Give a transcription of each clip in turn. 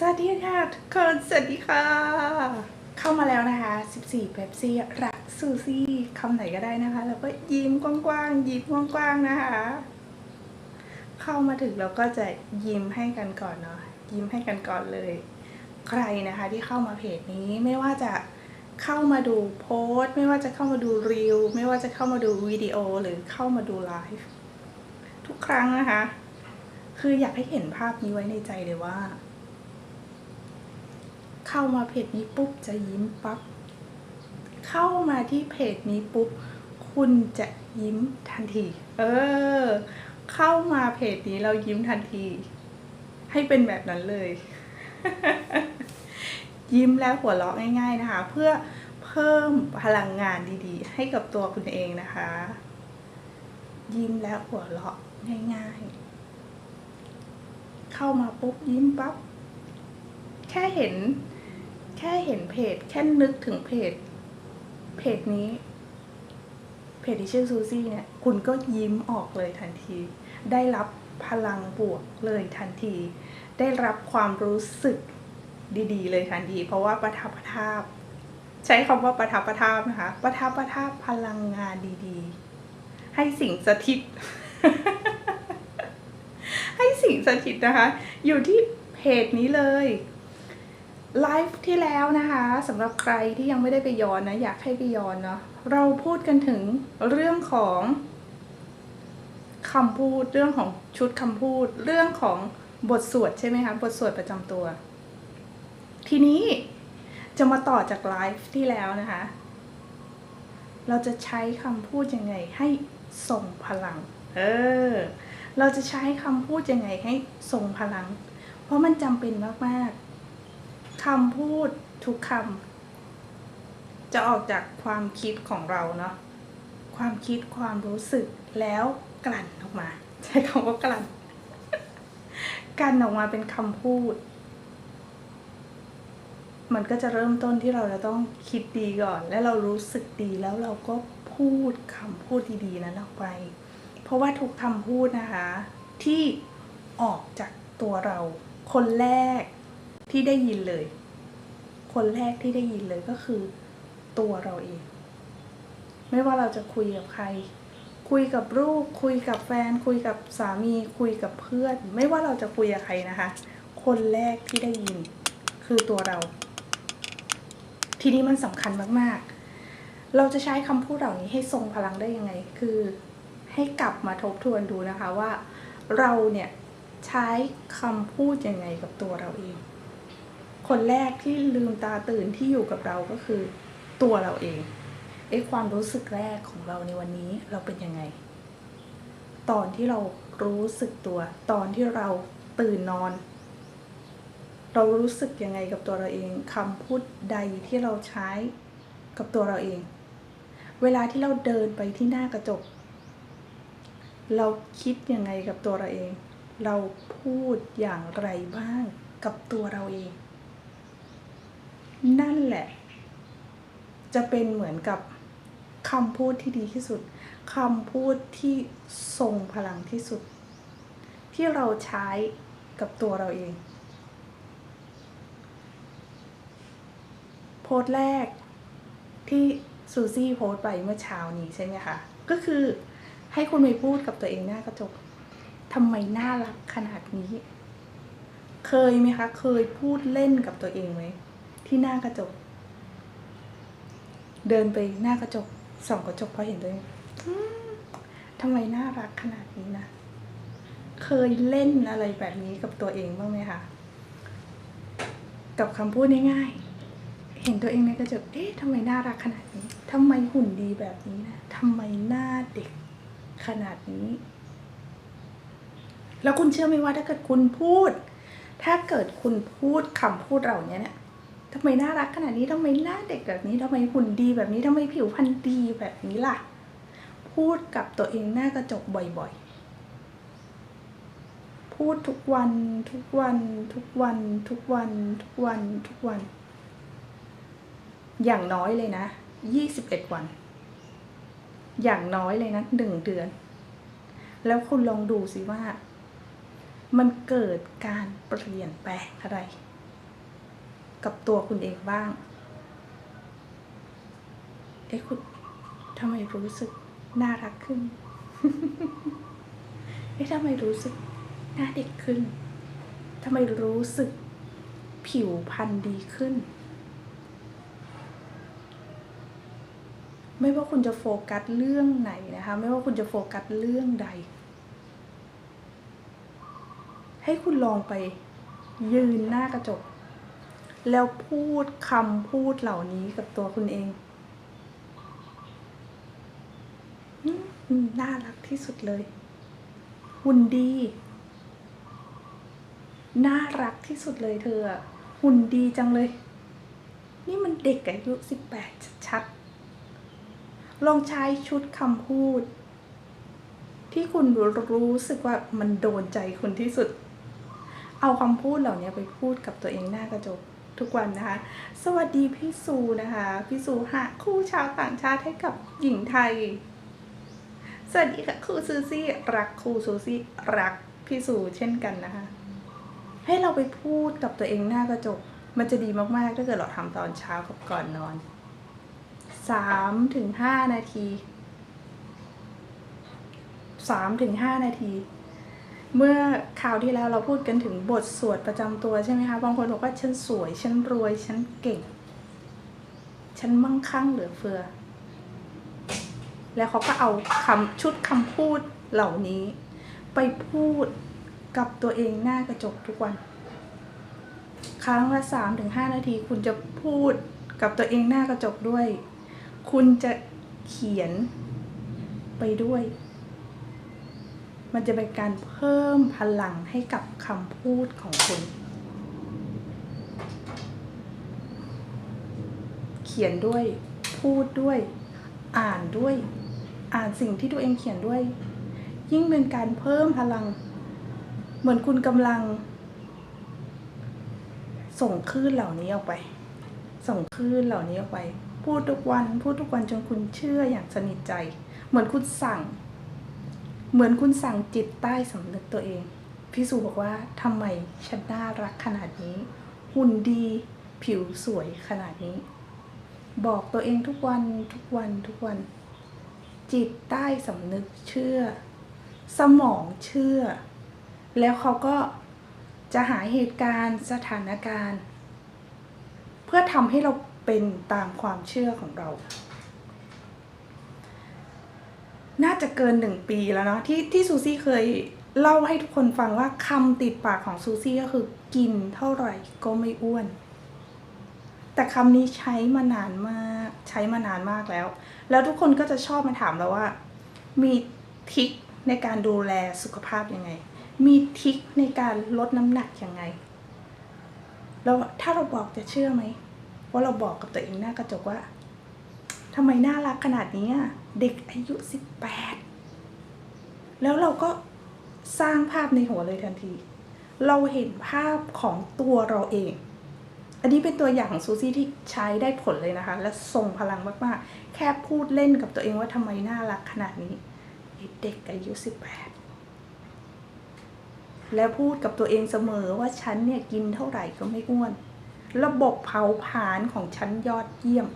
สวัสดีค่ะทุกคนสวัสดีค่ะ เข้ามาแล้วนะคะ 14เ e ปซี่รักซูซี่คำไหนก็ได้นะคะ แล้วก็ยิ้มกว้างๆยิ้มกว้างๆนะคะ เข้ามาถึงเราก็จะยิ้มให้กันก่อนเนาะยิ้มให้กันก่อนเลย ใครนะคะที่เข้ามาเพจนี้ไม่ว่าจะเข้ามาดูโพสต์ ไม่ว่าจะเข้ามาดูรีวไม่ว่าจะเข้ามาดูวิดีโอหรือเข้ามาดูไลฟ์ทุกครั้งนะคะ คืออยากให้เห็นภาพนี้ไว้ในใจเลยว่า เข้ามาเพจนี้ปุ๊บจะยิ้มปั๊บ เข้ามาที่เพจนี้ปุ๊บ คุณจะยิ้มทันที เออ เข้ามาเพจนี้เรายิ้มทันที ให้เป็นแบบนั้นเลย ยิ้มแล้วหัวเราะง่าย ๆนะคะ เพื่อเพิ่มพลังงานดีๆ ให้กับตัวคุณเองนะคะ ยิ้มแล้วหัวเราะง่าย ๆ เข้ามาปุ๊บยิ้มปั๊บแค่เห็น แค่เห็นเพจ แค่นึกถึงเพจ เพจนี้ เพจที่ชื่อซูซี่เนี่ย คุณก็ยิ้มออกเลยทันที ได้รับพลังบวกเลยทันที ได้รับความรู้สึกดีๆ เลยทันที เพราะว่าประทับประทับใช้คำว่าประทับประทับนะคะ ประทับประทับพลังงานดีๆ ให้สิ่งสถิต ให้สิ่งสถิตนะคะ อยู่ที่เพจนี้เลย ไลฟ์ที่แล้วนะคะสำหรับใครที่ยังไม่ได้ไปย้อนนะอยากให้ไปย้อนเนาะเราพูดกันถึงเรื่องของคำพูดเรื่องของชุดคำพูด เรื่องของบทสวดใช่ไหมคะบทสวดประจำตัว ทีนี้จะมาต่อจากไลฟ์ที่แล้วนะคะ เราจะใช้คำพูดยังไงให้ส่งพลัง เออ เราจะใช้คำพูดยังไงให้ส่งพลัง เพราะมันจำเป็นมากๆ คำพูดทุกคำจะออกจากความคิดของเราเนาะความคิดความรู้สึกแล้วกลั่นออกมา ใช้คำว่ากลั่นกลั่นออกมาเป็นคำพูด มันก็จะเริ่มต้นที่เราจะต้องคิดดีก่อน และเรารู้สึกดีแล้วเราก็พูดคำพูดดีๆนั้นออกไป เพราะว่าทุกคำพูดนะคะ ที่ออกจากตัวเรา คนแรก ที่ได้ยินเลย คนแรกที่ได้ยินเลยก็คือตัวเราเอง ไม่ว่าเราจะคุยกับใคร คุยกับลูก คุยกับแฟน คุยกับสามี คุยกับเพื่อน ไม่ว่าเราจะคุยกับใครนะคะ คนแรกที่ได้ยินคือตัวเรา ทีนี้มันสำคัญมากๆ เราจะใช้คำพูดเหล่านี้ให้ทรงพลังได้ยังไง คือให้กลับมาทบทวนดูนะคะว่า เราเนี่ยใช้คำพูดยังไงกับตัวเราเอง คนแรกที่ลืมตาตื่นที่อยู่กับเราก็คือตัวเราเองไอ้ความรู้สึกแรกของเราในวันนี้เราเป็นยังไง ตอนที่เรารู้สึกตัว ตอนที่เราตื่นนอน เรารู้สึกยังไงกับตัวเราเองคำพูดใดที่เราใช้กับตัวเราเอง เวลาที่เราเดินไปที่หน้ากระจก เราคิดยังไงกับตัวเราเอง เราพูดอย่างไรบ้างกับตัวเราเอง นั่นแหละ จะเป็นเหมือนกับคำพูดที่ดีที่สุดคำพูดที่ทรงพลังที่สุด ที่เราใช้กับตัวเราเอง โพสต์แรกที่ซูซี่โพสต์ไปเมื่อเช้านี้ใช่ไหมคะ ก็คือให้คุณไปพูดกับตัวเองหน้ากระจกทำไมน่ารักขนาดนี้ เคยไหมคะ เคยพูดเล่นกับตัวเองไหม ที่หน้ากระจก เดินไปหน้ากระจกส่องกระจกพอเห็นตัวเองทำไมน่ารักขนาดนี้นะ เคยเล่นอะไรแบบนี้กับตัวเองบ้างไหมคะกับคำพูดง่ายๆ เห็นตัวเองในกระจก เอ๊ะทำไมน่ารักขนาดนี้ทำไมหุ่นดีแบบนี้นะทำไมหน้าเด็กขนาดนี้ แล้วคุณเชื่อไหมว่าถ้าเกิดคุณพูด ถ้าเกิดคุณพูดคำพูดเหล่านี้เนี่ย ทำไมน่ารักขนาดนี้ทำไมหน้าเด็กแบบนี้ทำไมหุ่นดีแบบนี้ทำไมผิวพรรณดีแบบนี้ล่ะ พูดกับตัวเองหน้ากระจกบ่อยๆ พูดทุกวันทุกวันทุกวันทุกวันทุกวันทุกวัน อย่างน้อยเลยนะยี่สิบเอ็ดวัน อย่างน้อยเลยนะหนึ่งเดือน แล้วคุณลองดูสิว่า มันเกิดการเปลี่ยนแปลงอะไร กับตัวคุณเองบ้าง เอ๊ะคุณทำไมรู้สึกน่ารักขึ้น เอ๊ะทำไมรู้สึกหน้าเด็กขึ้นทำไมรู้สึกผิวพรรณดีขึ้น ไม่ว่าคุณจะโฟกัสเรื่องไหนนะคะ ไม่ว่าคุณจะโฟกัสเรื่องใด ให้คุณลองไปยืนหน้ากระจก แล้วพูดคำพูดเหล่านี้กับตัวคุณเอง น่ารักที่สุดเลย หุ่นดี น่ารักที่สุดเลยเธอ หุ่นดีจังเลย นี่มันเด็กอายุสิบแปดชัดๆ ลองใช้ชุดคำพูด ที่คุณรู้สึกว่ามันโดนใจคุณที่สุดเอาคำพูดเหล่านี้ไปพูดกับตัวเองหน้ากระจก ทุกวันนะคะ สวัสดีพี่ซูนะคะ พี่ซูหาคู่ชาวต่างชาติให้กับหญิงไทย สวัสดีค่ะครูซูซี่รักครูซูซี่รักพี่ซูเช่นกันนะคะ ให้เราไปพูดกับตัวเองหน้ากระจก มันจะดีมากๆ ถ้าเกิดเราทำตอนเช้ากับก่อนนอนสามถึงห้านาทีสามถึงห้านาที เมื่อคราวที่แล้วเราพูดกันถึงบทสวดประจำตัวใช่ไหมคะ บางคนบอกว่าฉันสวย ฉันรวย ฉันเก่ง ฉันมั่งคั่งเหลือเฟือ แล้วเขาก็เอาคำชุดคำพูดเหล่านี้ ไปพูดกับตัวเองหน้ากระจกทุกวัน ครั้งละสามถึงห้านาที คุณจะพูดกับตัวเองหน้ากระจกด้วย คุณจะเขียนไปด้วย มันจะเป็นการเพิ่มพลังให้กับคำพูดของคุณ เขียนด้วย พูดด้วย อ่านด้วย อ่านสิ่งที่ตัวเองเขียนด้วย ยิ่งเป็นการเพิ่มพลัง เหมือนคุณกำลัง ส่งคลื่นเหล่านี้ออกไป ส่งคลื่นเหล่านี้ออกไป พูดทุกวัน พูดทุกวันจนคุณเชื่ออย่างสนิทใจ เหมือนคุณสั่ง เหมือนคุณสั่งจิตใต้สำนึกตัวเอง พี่สุบอกว่าทำไมฉันน่ารักขนาดนี้ หุ่นดีผิวสวยขนาดนี้ บอกตัวเองทุกวันทุกวันทุกวัน จิตใต้สำนึกเชื่อ สมองเชื่อ แล้วเขาก็จะหาเหตุการณ์สถานการณ์ เพื่อทำให้เราเป็นตามความเชื่อของเรา น่าจะเกินหนึ่งปีแล้วเนาะที่ที่ซูซี่เคยเล่าให้ทุกคนฟังว่าคำติดปากของซูซี่ก็คือกินเท่าไหร่ก็ไม่อ้วน แต่คำนี้ใช้มานานมากใช้มานานมากแล้ว แล้วทุกคนก็จะชอบมาถามเราว่า มีทิคในการดูแลสุขภาพยังไง มีทิคในการลดน้ำหนักยังไงแล้วถ้าเราบอกจะเชื่อไหมว่าเราบอกกับตัวเองหน้ากระจกว่า ทำไมน่ารักขนาดนี้อะเด็กอายุสิบแปดแล้วเราก็สร้างภาพในหัวเลยทันที เราเห็นภาพของตัวเราเอง อันนี้เป็นตัวอย่างของซูซี่ที่ใช้ได้ผลเลยนะคะ และส่งพลังมากๆ แค่พูดเล่นกับตัวเองว่าทำไมน่ารักขนาดนี้ เด็กอายุสิบแปดแล้วพูดกับตัวเองเสมอว่าฉันเนี่ยกินเท่าไหร่ก็ไม่อ้วน ระบบเผาผลาญของฉันยอดเยี่ยม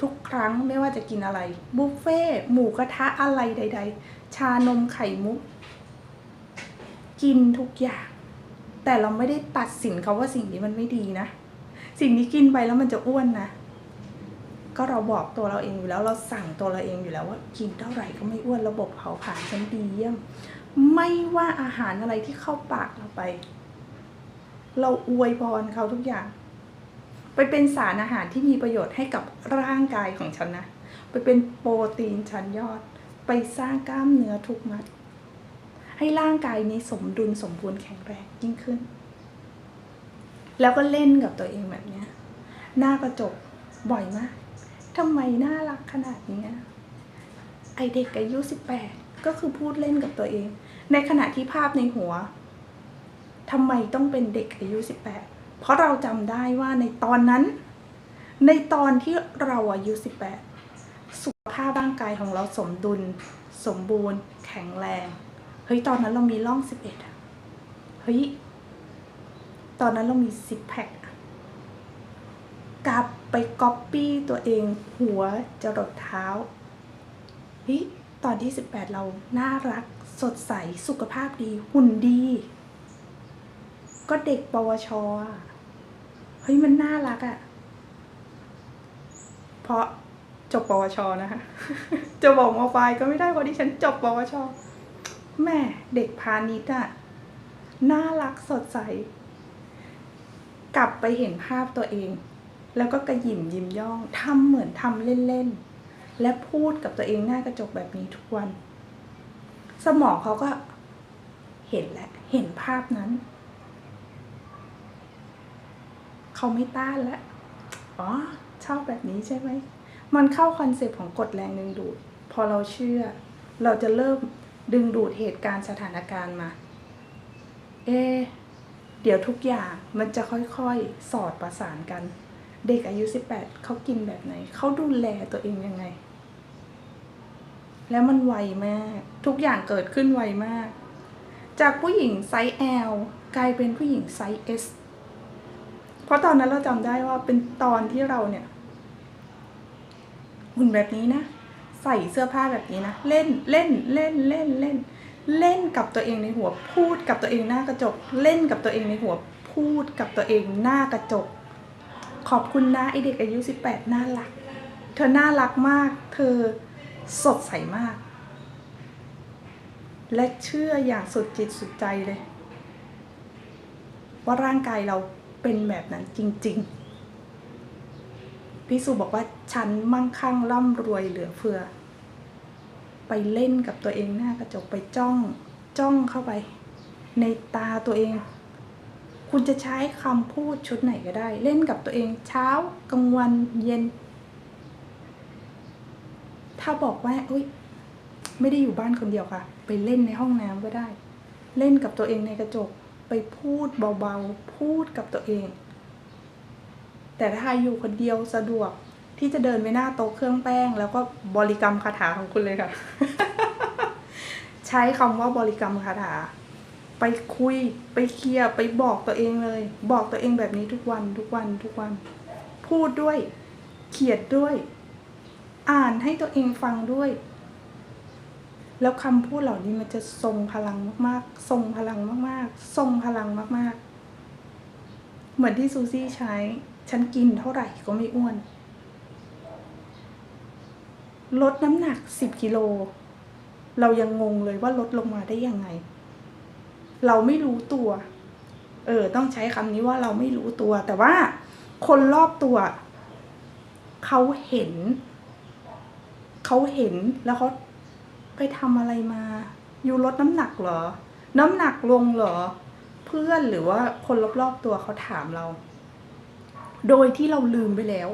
ทุกครั้งไม่ว่าจะกินอะไร บุฟเฟ่หมูกระทะอะไรใด ๆ ชานมไข่มุก กินทุกอย่าง แต่เราไม่ได้ตัดสินเขาว่าสิ่งนี้มันไม่ดีนะ สิ่งนี้กินไปแล้วมันจะอ้วนนะ ก็เราบอกตัวเราเองอยู่แล้ว เราสั่งตัวเราเองอยู่แล้วว่า กินเท่าไหร่ก็ไม่อ้วนระบบเผาผลาญฉันดีเยี่ยม ไม่ว่าอาหารอะไรที่เข้าปากเราไป เราอวยพรเขาทุกอย่าง ไปเป็นสารอาหารที่มีประโยชน์ให้กับร่างกายของฉันนะ ไปเป็นโปรตีนชั้นยอด ไปสร้างกล้ามเนื้อทุกมัด ให้ร่างกายนี้สมดุลสมบูรณ์แข็งแรงยิ่งขึ้น แล้วก็เล่นกับตัวเองแบบเนี้ยหน้ากระจกบ่อยมากทำไมน่ารักขนาดนี้ไอเด็กอายุสิบแปดก็คือพูดเล่นกับตัวเอง ในขณะที่ภาพในหัวทำไมต้องเป็นเด็กอายุสิบแปด เพราะเราจำได้ว่าในตอนนั้น ในตอนที่เราอายุสิบแปดสุขภาพร่างกายของเราสมดุล สมบูรณ์ แข็งแรง เฮ้ย ตอนนั้นเรามีร่องสิบเอ็ดเฮ้ย ตอนนั้นเรามีซิกแพคกลับไปก๊อปปี้ตัวเองหัวจรดเท้าเฮ้ยตอนที่ 18 เราน่ารัก สดใส สุขภาพดี หุ่นดี ก็เด็กปวชอะ ฮ้ยมันน่ารักอะเพราะจบปวชนะคะ จะบอกมอไฟล์ก็ไม่ได้เพราะที่ฉันจบปวชแม่เด็กพาณิชย์อะน่ารักสดใส กลับไปเห็นภาพตัวเอง แล้วก็กระยิมยิ้มย่องทำเหมือนทำเล่นๆ และพูดกับตัวเองหน้ากระจกแบบนี้ทุกวัน สมองเขาก็เห็นแหล้วเห็นภาพนั้น เขาไม่ต้านแล้วอ๋อชอบแบบนี้ใช่ไหม มันเข้าคอนเซปต์ของกฎแรงดึงดูด พอเราเชื่อ เราจะเริ่มดึงดูดเหตุการณ์สถานการณ์มา เอ เดี๋ยวทุกอย่างมันจะค่อยๆ สอดประสานกัน เด็กอายุ 18 เขากินแบบไหน เขาดูแลตัวเองยังไง แล้วมันไวมาก ทุกอย่างเกิดขึ้นไวมาก จากผู้หญิงไซส์ L กลายเป็นผู้หญิงไซส์ S เพราะตอนนั้นเราจำได้ว่าเป็นตอนที่เราเนี่ยหุ่นแบบนี้นะ ใส่เสื้อผ้าแบบนี้นะ เล่นเล่นเล่นเล่นเล่น เล่นกับตัวเองในหัวพูดกับตัวเองหน้ากระจก เล่นกับตัวเองในหัวพูดกับตัวเองหน้ากระจก ขอบคุณนะไอเด็กอายุ 18 น่ารัก เธอน่ารักมาก เธอสดใสมาก และเชื่ออย่างสุดจิตสุดใจเลย ว่าร่างกายเรา เป็นแบบนั้นจริงๆพี่สุบอกว่าฉันมั่งคั่งร่ำรวยเหลือเฟือ ไปเล่นกับตัวเองหน้ากระจกไปจ้องจ้องเข้าไป ในตาตัวเอง คุณจะใช้คำพูดชุดไหนก็ได้ เล่นกับตัวเองเช้ากลางวันเย็น ถ้าบอกว่าอุ้ยไม่ได้อยู่บ้านคนเดียวค่ะ ไปเล่นในห้องน้ำก็ได้ เล่นกับตัวเองในกระจก ไปพูดเบาๆ พูดกับตัวเอง แต่ถ้าอยู่คนเดียวสะดวกที่จะเดินไปหน้าโต๊ะเครื่องแป้ง แล้วก็บริกรรมคาถาของคุณเลยค่ะ ใช้คำว่าบริกรรมคาถา ไปคุยไปเคลียร์ไปบอกตัวเองเลย บอกตัวเองแบบนี้ทุกวันทุกวันทุกวัน พูดด้วย เขียนด้วย อ่านให้ตัวเองฟังด้วย แล้วคำพูดเหล่านี้มันจะทรงพลังมากๆ ทรงพลังมากๆ ทรงพลังมากๆ เหมือนที่ซูซี่ใช้ ฉันกินเท่าไหร่ก็ไม่อ้วน ลดน้ำหนักสิบกิโล เรายังงงเลยว่าลดลงมาได้ยังไง เราไม่รู้ตัว เออ ต้องใช้คำนี้ว่าเราไม่รู้ตัว แต่ว่าคนรอบตัว เขาเห็น เขาเห็นแล้วเขา ไปทำอะไรมาอยู่ลดน้ำหนักเหรอ น้ำหนักลงเหรอ เพื่อนหรือว่าคนรอบๆตัวเขาถามเรา โดยที่เราลืมไปแล้ว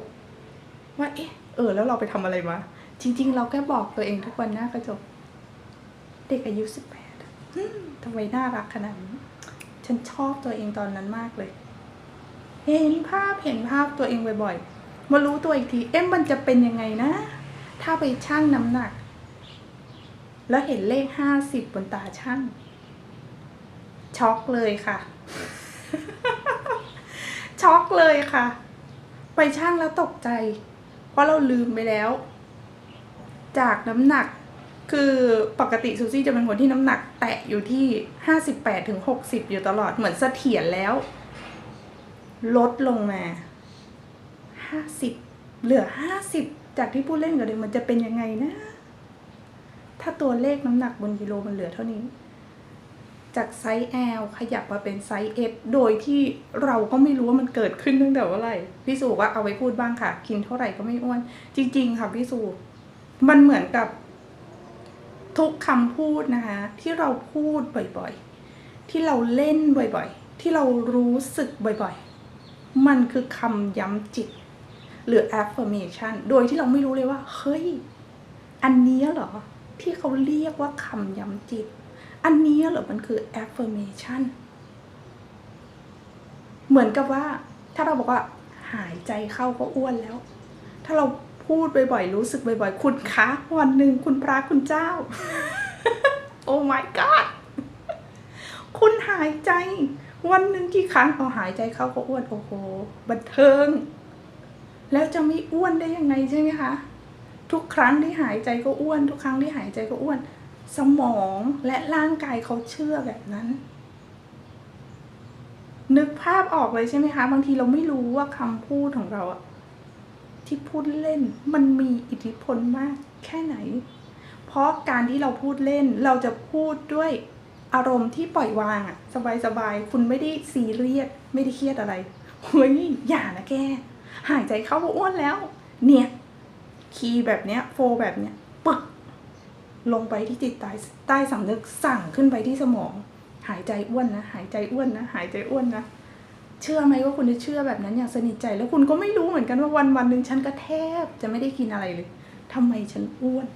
ว่าเอ๊ะ เออ แล้วเราไปทำอะไรมา จริง ๆ เราแค่บอกตัวเองทุกวันหน้ากระจก เด็กอายุสิบแปดทำไมน่ารักขนาดนี้ ฉันชอบตัวเองตอนนั้นมากเลย เห็นภาพเห็นภาพตัวเองบ่อยๆ มารู้ตัวอีกที เอ๊ะมันจะเป็นยังไงนะ ถ้าไปชั่งน้ำหนัก แล้วเห็นเลขห้าสิบบนตาช่าง ช็อกเลยค่ะ ช็อกเลยค่ะ ไปช่างแล้วตกใจ เพราะเราลืมไปแล้ว จากน้ำหนักคือปกติซูซี่จะเป็นคนที่น้ำหนักแตะอยู่ที่ห้าสิบแปดถึงหกสิบอยู่ตลอดเหมือนเสถียรแล้ว ลดลงมาห้าสิบเหลือห้าสิบจากที่พูดเล่นกับเด็กมันจะเป็นยังไงนะ ถ้าตัวเลขน้ำหนักบนกิโลมันเหลือเท่านี้ จากไซส์ L ขยับมาเป็นไซส์ S โดยที่เราก็ไม่รู้ว่ามันเกิดขึ้นตั้งแต่เมื่อไหร่พี่สูว่าเอาไว้พูดบ้างค่ะ กินเท่าไหร่ก็ไม่อ้วน จริง ๆ ค่ะพี่สูมันเหมือนกับทุกคำพูดนะคะ ที่เราพูดบ่อยๆ ที่เราเล่นบ่อยๆ ที่เรารู้สึกบ่อยๆ มันคือคำย้ำจิต หรือ affirmation โดยที่เราไม่รู้เลยว่า เฮ้ย อันนี้เหรอ ที่เขาเรียกว่าคำย้ำจิต อันนี้เหรอมันคือ affirmation เหมือนกับว่า ถ้าเราบอกว่าหายใจเข้าก็อ้วนแล้ว ถ้าเราพูดบ่อยๆ รู้สึกบ่อยๆ คุณคะวันหนึ่งคุณพระคุณเจ้า โอ้ my god คุณหายใจ วันหนึ่งกี่ครั้งเอาหายใจเข้าก็อ้วน โอ้โห บันเทิง แล้วจะไม่อ้วนได้ยังไงใช่ไหมคะ ทุกครั้งที่หายใจก็อ้วน ทุกครั้งที่หายใจก็อ้วน สมองและร่างกายเขาเชื่อแบบนั้น นึกภาพออกเลยใช่ไหมคะ บางทีเราไม่รู้ว่าคำพูดของเราอะที่พูดเล่นมันมีอิทธิพลมากแค่ไหน เพราะการที่เราพูดเล่นเราจะพูดด้วยอารมณ์ที่ปล่อยวางอะสบายๆ คุณไม่ได้ซีเรียสไม่ได้เครียดอะไรเฮ้ยอย่านะแก หายใจเข้าก็อ้วนแล้ว เนี่ย คีย์แบบเนี้ยโฟแบบเนี้ยปึ๊กลงไปที่จิตใต้ใต้สำนึกสั่งขึ้นไปที่สมอง หายใจอ้วนนะ หายใจอ้วนนะ หายใจอ้วนนะ เชื่อไหมว่าคุณจะเชื่อแบบนั้นอย่างสนิทใจแล้วคุณก็ไม่รู้เหมือนกันว่าวันวันหนึ่งฉันก็แทบจะไม่ได้กินอะไรเลยทำไมฉันอ้วน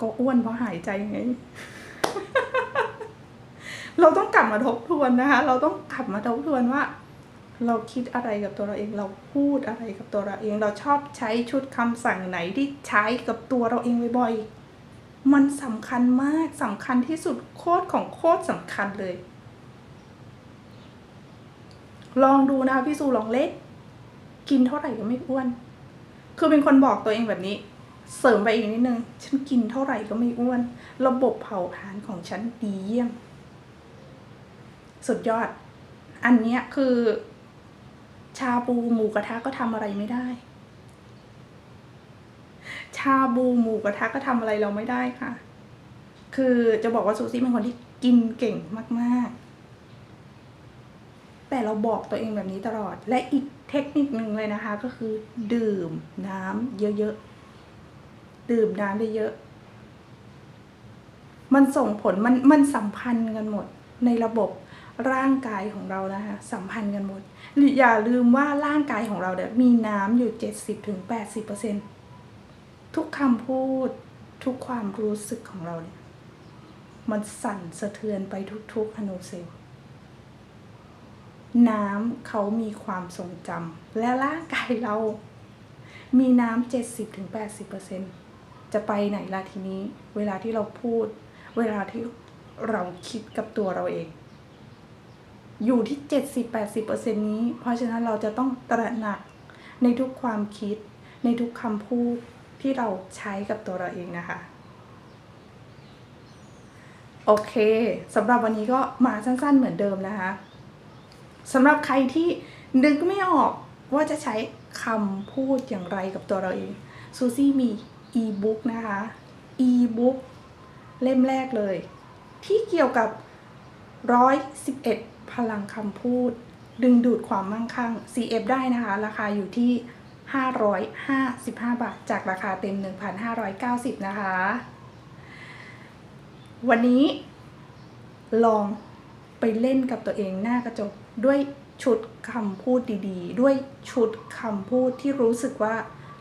ก็อ้วนเพราะหายใจไง เราต้องกลับมาทบทวนนะคะ เราต้องกลับมาทบทวนว่า เราคิดอะไรกับตัวเราเองเราพูดอะไรกับตัวเราเอง เราชอบใช้ชุดคำสั่งไหนที่ใช้กับตัวเราเองบ่อยๆมันสำคัญมากสำคัญที่สุดโคตรของโคตรสำคัญเลย ลองดูนะคะพี่สูลองเล็ก กินเท่าไหร่ก็ไม่อ้วน คือเป็นคนบอกตัวเองแบบนี้ เสริมไปอีกนิดนึง ฉันกินเท่าไหร่ก็ไม่อ้วน ระบบเผาผลาญของฉันดีเยี่ยม สุดยอด อันเนี้ยคือ ชาบูหมูกระทะก็ทำอะไรไม่ได้ ชาบูหมูกระทะก็ทำอะไรเราไม่ได้ค่ะ คือจะบอกว่าซูซี่เป็นคนที่กินเก่งมากๆ แต่เราบอกตัวเองแบบนี้ตลอด และอีกเทคนิคหนึ่งเลยนะคะ ก็คือ ดื่มน้ำเยอะๆ ดื่มน้ำเยอะๆ มันส่งผลมันมันสัมพันธ์กันหมดในระบบ ร่างกายของเรานะคะสัมพันธ์กันหมดหรืออย่าลืมว่าร่างกายของเราเนี่ยมีน้ำอยู่เจ็ดสิบถึงแปดสิบเปอร์เซ็นทุกคำพูดทุกความรู้สึกของเราเนี่ยมันสั่นสะเทือนไปทุกๆอนุเซลล์น้ำเขามีความทรงจำและร่างกายเรา มีน้ำเจ็ดสิบถึงแปดสิบเปอร์เซ็นจะไปไหนล่ะทีนี้ เวลาที่เราพูด เวลาที่เราคิดกับตัวเราเอง อยู่ที่เจ็ดสิบแปดสิบเปอร์เซ็นนี้ เพราะฉะนั้นเราจะต้องตระหนักในทุกความคิด ในทุกคำพูดที่เราใช้กับตัวเราเองนะคะ โอเคสำหรับวันนี้ก็มาสั้นๆเหมือนเดิมนะคะสำหรับใครที่นึกไม่ออกว่าจะใช้คำพูดอย่างไรกับตัวเราเองซูซี่มีอีบุ๊กนะคะอีบุ๊กเล่มแรกเลย ที่เกี่ยวกับ 111 พลังคำพูด ดึงดูดความมั่งคั่ง CF ได้นะคะ ราคาอยู่ที่ 555 บาท จากราคาเต็ม 1,590 นะคะ วันนี้ลองไปเล่นกับตัวเองหน้ากระจกด้วยชุดคำพูดดีๆ ด้วยชุดคำพูดที่รู้สึกว่า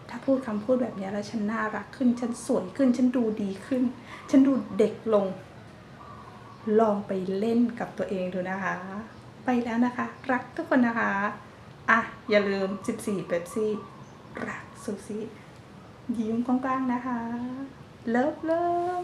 ถ้าพูดคำพูดแบบนี้แล้วฉันน่ารักขึ้น ฉันสวยขึ้น ฉันดูดีขึ้น ฉันดูเด็กลง ลองไปเล่นกับตัวเองดูนะคะ ไปแล้วนะคะ รักทุกคนนะคะ อะ อย่าลืม 14เป๊ปซี่ รักซูซี่ยิ้มกว้างๆนะคะ เลิฟเลิฟ